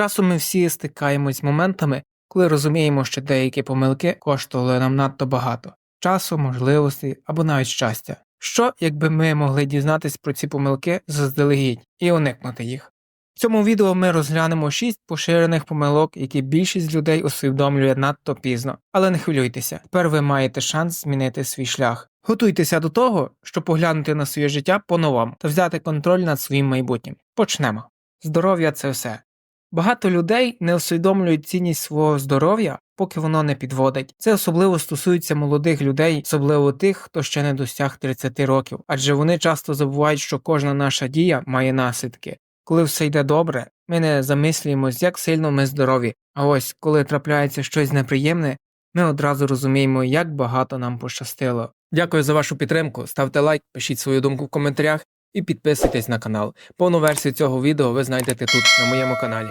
часом ми всі стикаємось з моментами, коли розуміємо, що деякі помилки коштували нам надто багато часу, можливостей або навіть щастя. Що, якби ми могли дізнатись про ці помилки заздалегідь і уникнути їх? В цьому відео ми розглянемо 6 поширених помилок, які більшість людей усвідомлює надто пізно. Але не хвилюйтеся, тепер ви маєте шанс змінити свій шлях. Готуйтеся до того, щоб поглянути на своє життя по-новому та взяти контроль над своїм майбутнім. Почнемо. Здоров'я це все. Багато людей не усвідомлюють цінність свого здоров'я, поки воно не підводить. Це особливо стосується молодих людей, особливо тих, хто ще не досяг 30 років, адже вони часто забувають, що кожна наша дія має наслідки. Коли все йде добре, ми не замислюємось, як сильно ми здорові. А ось коли трапляється щось неприємне, ми одразу розуміємо, як багато нам пощастило. Дякую за вашу підтримку. Ставте лайк, пишіть свою думку в коментарях і підписуйтесь на канал. Повну версію цього відео ви знайдете тут, на моєму каналі.